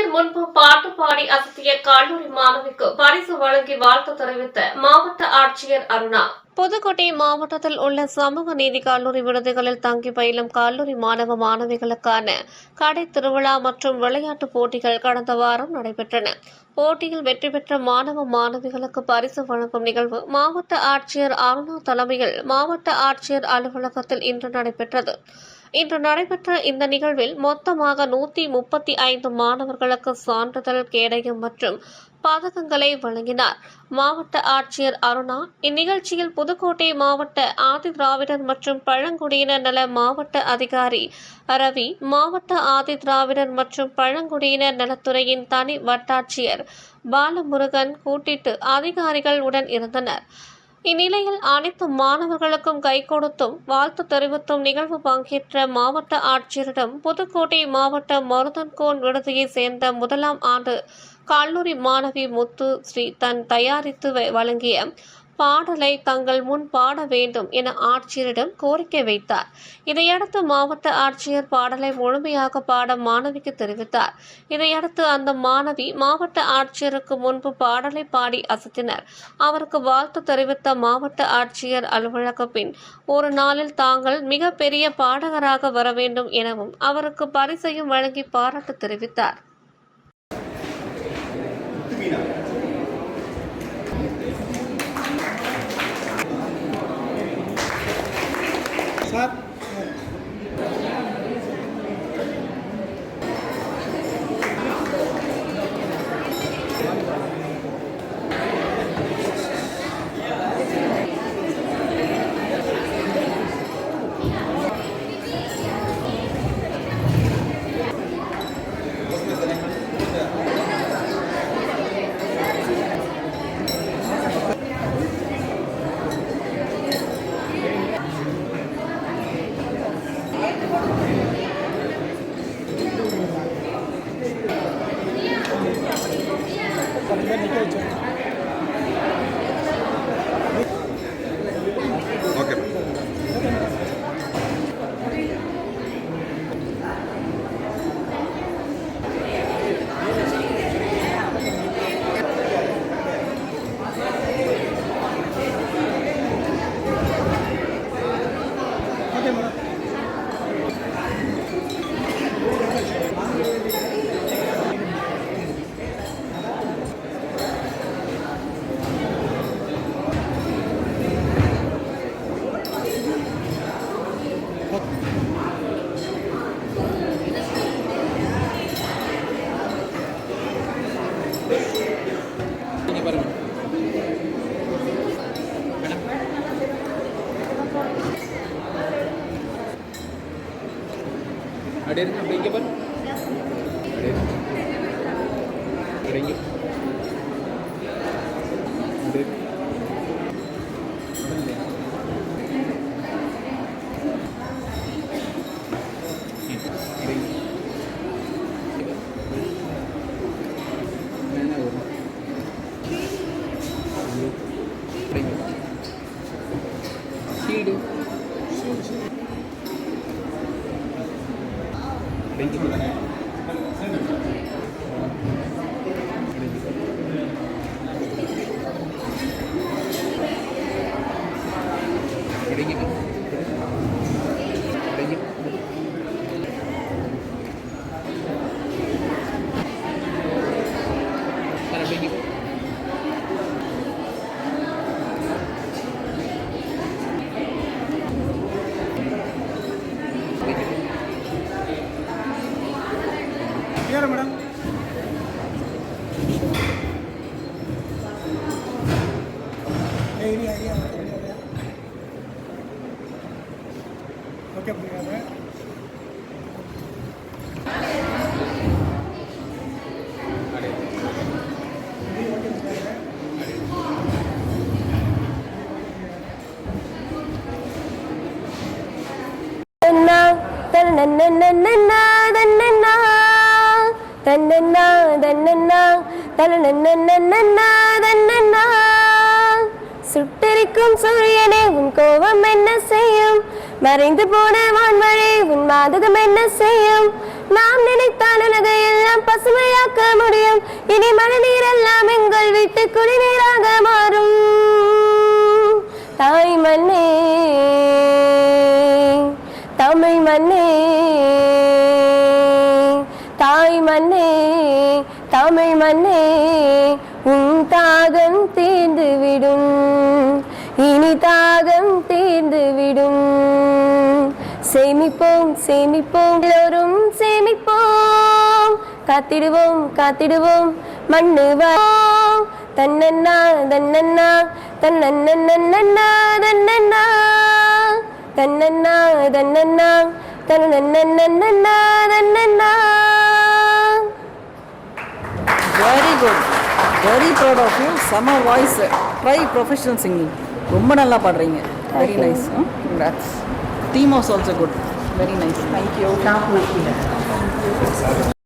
ஆசிரியர் முன்பு பாட்டு பாடி அசத்திய கல்லூரி மாணவிக்கு பரிசு வழங்கி வாழ்த்து தெரிவித்த மாவட்ட ஆட்சியர் அருணா. புதுக்கோட்டை மாவட்டத்தில் உள்ள சமூக நீதி கல்லூரி விடுதிகளில் தங்கி பயிலும் கல்லூரி மாணவ மாணவிகளுக்கான கடை திருவிழா மற்றும் விளையாட்டுப் போட்டிகள் கடந்த வாரம் நடைபெற்றன. போட்டியில் வெற்றி பெற்ற மாணவ மாணவிகளுக்கு பரிசு வழங்கும் நிகழ்வு மாவட்ட ஆட்சியர் அருணா தலைமையில் மாவட்ட ஆட்சியர் அலுவலகத்தில் இன்று நடைபெற்றது. இன்று நடைபெற்ற இந்த நிகழ்வில் மொத்தமாக நூத்தி முப்பத்தி ஐந்து மாணவர்களுக்கு சான்றிதழ் கேடயம் மற்றும் பதக்கங்களை வழங்கினார். மாவட்ட ஆட்சியர் அருணா இந்நிகழ்ச்சியில் புதுக்கோட்டை மாவட்ட ஆதி திராவிடர் மற்றும் பழங்குடியினர் நல மாவட்ட அதிகாரி ரவி மாவட்ட ஆதி திராவிடர் மற்றும் பழங்குடியினர் நலத்துறையின் தனி வட்டாட்சியர் பாலமுருகன் கூட்டிட்டு அதிகாரிகள் உடன் இருந்தனர். இந்நிலையில் அனைத்து மாணவர்களுக்கும் கை கொடுத்தும் வாழ்த்து தெரிவித்தும் நிகழ்வு பங்கேற்ற மாவட்ட ஆட்சியரிடம் புதுக்கோட்டை மாவட்ட மருதன்கோன் விடுதியைச் சேர்ந்த முதலாம் ஆண்டு கல்லூரி மாணவி முத்து ஸ்ரீ தன் தயாரித்து வ- வழங்கிய பாடலை தங்கள் முன் பாட வேண்டும் என ஆட்சியரிடம் கோரிக்கை வைத்தார். இதையடுத்து மாவட்ட ஆட்சியர் பாடலை முழுமையாக பாட மாணவிக்கு தெரிவித்தார். இதையடுத்து அந்த மாணவி மாவட்ட ஆட்சியருக்கு முன்பு பாடலை பாடி அசத்தினர். அவருக்கு வாழ்த்து தெரிவித்த மாவட்ட ஆட்சியர் அலுவலக பின் ஒரு நாளில் தாங்கள் மிகப்பெரிய பாடகராக வர வேண்டும் எனவும் அவருக்கு பரிசையும் வழங்கி பாராட்டு தெரிவித்தார். അടേര് അടയ്ക്കപ്പൻ അടേര് അടയ്ക്കും അടേര് Thank you. ஓகே புரியாது தன்னா தன்னன்னா தன்னன்னா தன்னன்னா தன்னன்னா தன்னன்னா உதிக்கும் சூரியனே உன் கோபம் என்ன செய்யும்? மறைந்து போன வான்மழை உன் மாதகம் என்ன செய்யும்? நாம் நினைத்தால் உலகை எல்லாம் பசுமையாக்க வீட்டு குடிநீராக மாறும். தாய் மண்ணே தமிழ் மண்ணே தாய் மண்ணே தமிழ் மண்ணே உன் தாகம் தீர்ந்து விடும் இனி தாகம் தீர்ந்து விடும் சேமிப்போம் சேமிப்போம் எல்லோரும் சேமிப்போம். காத்திடுவோம் காத்திடுவோம் மண்ணு தன்னண்ணா தன்னண்ணா தன்னன்னா தன்னண்ணா. தன்னண்ணா தன்னண்ணா தன்னன்னா தன்னன்னா very good very proud of you சம வாய்ஸ் ட்ரை ப்ரொஃபஷனல் சிங்கிங் ரொம்ப நல்லா பாடுறீங்க. Very nice congrats team also good very nice thank you